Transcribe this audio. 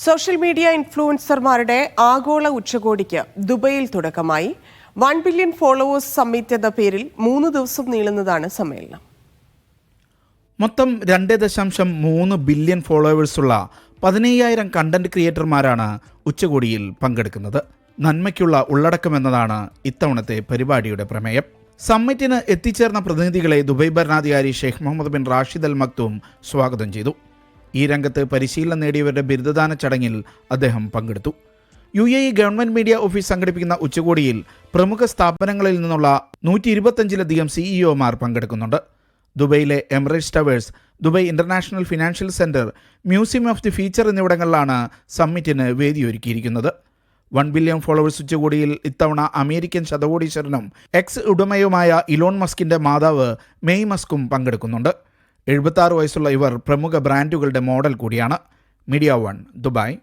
Social media ഇൻഫ്ലുവൻസർമാരുടെ ആഗോള ഉച്ചകോടിക്ക് ദുബൈയിൽ തുടക്കമായി. വൺ ബില്യൺ ഫോളോവേഴ്സ് സമ്മിറ്റ് പേരിൽ മൂന്ന് ദിവസം നീളുന്നതാണ് സമ്മേളനം. മൊത്തം രണ്ട് ദശാംശം മൂന്ന് ബില്യൺ ഫോളോവേഴ്സുള്ള പതിനയ്യായിരം കണ്ടന്റ് ക്രിയേറ്റർമാരാണ് ഉച്ചകോടിയിൽ പങ്കെടുക്കുന്നത്. നന്മയ്ക്കുള്ള ഉള്ളടക്കം എന്നതാണ് ഇത്തവണത്തെ പരിപാടിയുടെ പ്രമേയം. സമ്മിറ്റിന് എത്തിച്ചേർന്ന പ്രതിനിധികളെ ദുബൈ ഭരണാധികാരി Sheikh Mohammed bin Rashid Al Maktoum സ്വാഗതം ചെയ്തു. ഈ രംഗത്ത് പരിശീലനം നേടിയവരുടെ ബിരുദദാന ചടങ്ങിൽ അദ്ദേഹം പങ്കെടുത്തു. U A E government media office സംഘടിപ്പിക്കുന്ന ഉച്ചകോടിയിൽ പ്രമുഖ സ്ഥാപനങ്ങളിൽ നിന്നുള്ള നൂറ്റി ഇരുപത്തഞ്ചിലധികം സിഇഒമാർ പങ്കെടുക്കുന്നുണ്ട്. ദുബൈയിലെ Emirates Towers Dubai International Financial Centre Museum of the future എന്നിവിടങ്ങളിലാണ് സമ്മിറ്റിന് വേദിയൊരുക്കിയിരിക്കുന്നത്. വൺ ബില്യൺ ഫോളോവേഴ്സ് ഉച്ചകോടിയിൽ ഇത്തവണ അമേരിക്കൻ ശതകോടീശ്വരനും എക്സ് ഉടമയുമായ ഇലോൺ മസ്കിന്റെ മാതാവ് മെയ് മസ്കും പങ്കെടുക്കുന്നുണ്ട്. എഴുപത്തി വയസ്സുള്ള ഇവർ പ്രമുഖ ബ്രാൻഡുകളുടെ മോഡൽ കൂടിയാണ് മീഡിയ വൺ ദുബായ്.